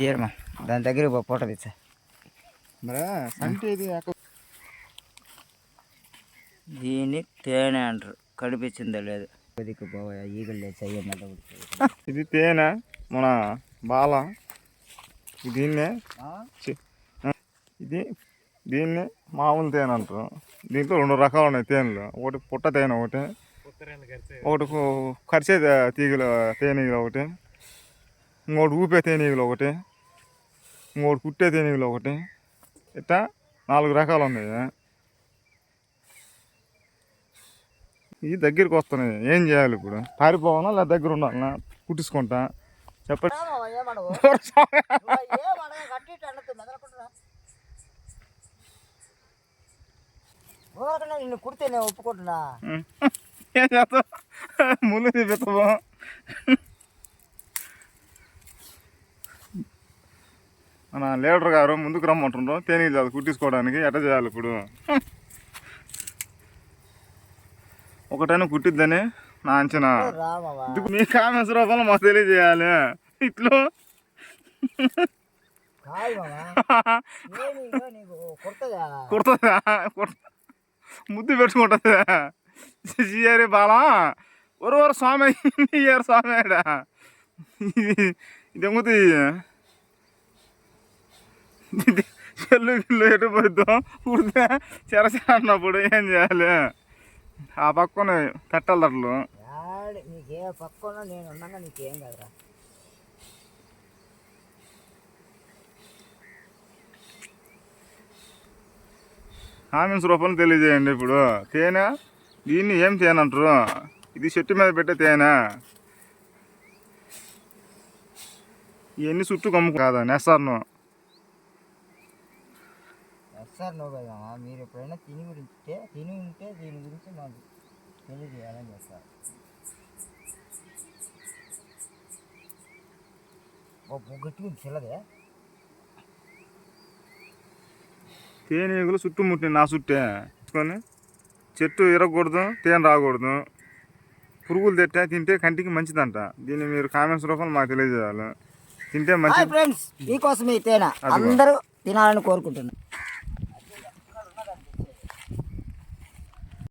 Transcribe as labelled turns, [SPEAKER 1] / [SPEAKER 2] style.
[SPEAKER 1] చీరమా? దాని దగ్గర పో, ఫోటో తెచ్చా దీన్ని తేనె అంటారు. కనిపించిందో లేదు. కొద్దిగా పోయా ఈగలు లేదు
[SPEAKER 2] ఇది తేనె మన బాల. ఇది దీన్నే ఇది దీన్ని మామూలు తేనె అంటారు. దీంట్లో రెండు రకాలు ఉన్నాయి తేనెలు. ఒకటి పుట్ట తేనె ఒకటి. ఒకటి తే- తీగలు తేనెగలు ఒకటి. ఇంకోటి ఊపే తేనెగలు ఒకటి ఇంకోటి కుట్టే తేనెగలు ఒకటి ఇట్లా నాలుగు రకాలు ఉన్నాయి ఈ దగ్గరికి వస్తున్నాయి ఏం చేయాలి ఇప్పుడు పారిపోవాలా లేదా దగ్గర ఉండాలనా కుట్టించుకుంటా చెప్పండి
[SPEAKER 1] నిన్ను కుడితే నేను ఒప్పుకుంటున్నా
[SPEAKER 2] ఏం చేస్తావు ముళ్ళు తీపిస్తావు మన లీడర్ గారు ముందుకు రమ్మంటుండ్రు. తేనీలు అది కుట్టించుకోవడానికి ఎట్ట చేయాలి ఇప్పుడు? ఒకటైనా కుట్టిద్దని నా అంచనా. ఇది మీ కామెంట్స్ రూపంలో మాకు తెలియజేయాలి. ఇట్లు.
[SPEAKER 1] కుడతదా
[SPEAKER 2] కుడుతుందా కుడత ముద్దు పెట్టుకుంటుంది? బాలా? ఒక ఒక స్వామి ఇయ్యారు స్వామి ఆడ. ఇది ఇది ఎమ్ముతుంది చెల్లు గిల్లు ఎటు కుడితే చెరచర అన్నప్పుడు ఏం చేయాలి? ఆ పక్కన తట్టలు తట్టలు
[SPEAKER 1] యాడ్ నీకే పక్కన నేను ఉన్నాగా నీకేం కదరా?
[SPEAKER 2] కామెంట్స్ రూపంలో తెలియజేయండి ఇప్పుడు. తేనె? దీన్ని ఏం తేనె అంటారు? ఇది చెట్టు మీద పెట్టే తేనె. ఇవన్నీ చుట్టూ కమ్ము కాదా నెస్తాను
[SPEAKER 1] సార్ నువ్వు కదా మీరు ఎప్పుడైనా తిని గురించి తిని ఉంటే దీని గురించి మాకు తెలియజేయాలని గట్టిగా ఉంది చిల్లదే
[SPEAKER 2] తేనెగలు చుట్టుముట్టి నా చుట్టే. తీసుకొని చెట్టు ఇరగకూడదు తేనె రాకూడదు. పురుగులు తిట్టే తింటే కంటికి మంచిదంట. దీన్ని మీరు కామెంట్స్ రూపంలో మాకు తెలియజేయాలి. తింటే మంచిది.
[SPEAKER 1] ఫ్రెండ్స్ మీకోసం ఈ తేనె. అందరూ తినాలని కోరుకుంటున్నాను